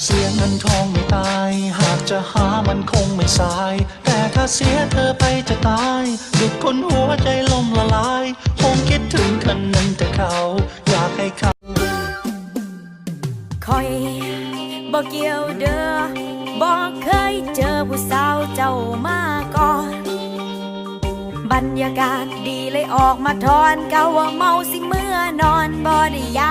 เสียเงินทองไม่ตาย หากจะหามันคงไม่สาย แต่ถ้าเสียเธอไปจะตายดุดคนหัวใจล่มละลาย คงคิดถึงคนหนึ่งแต่เขา อยากให้เขาคอยบอกเกี่ยวเด้อบอกเคยเจอผู้สาวเจ้ามาก่อน บรรยากาศดีเลยออกมาทอนเกาว่าเมาสิเมื่อนอนบ่ได้ยา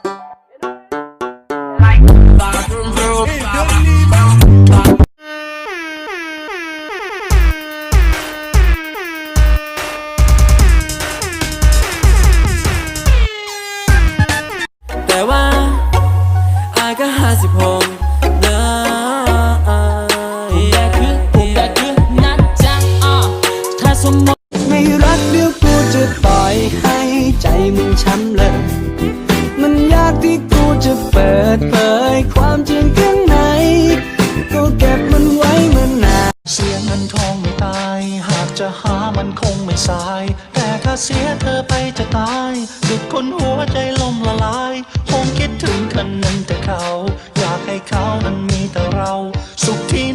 ก็ห้าสิบหกนะแต่คือแต่คือนัดจังอะถ้าสมมติไม่รักเดี๋ยวกูจะปล่อยให้ใจมึงช้ำเลย มันยากที่กูจะเปิดเผยความจริงข้างในก็เก็บมันไว้มานานเสียเงินทองไม่ตาย หากจะหามันคงไม่สาย แต่ถ้าเสียเธอไปจะตายดุดคนหัวใจลมละลาย มันนั้นแต่เขา อยากให้เขานั้นมีแต่เรา สุขที่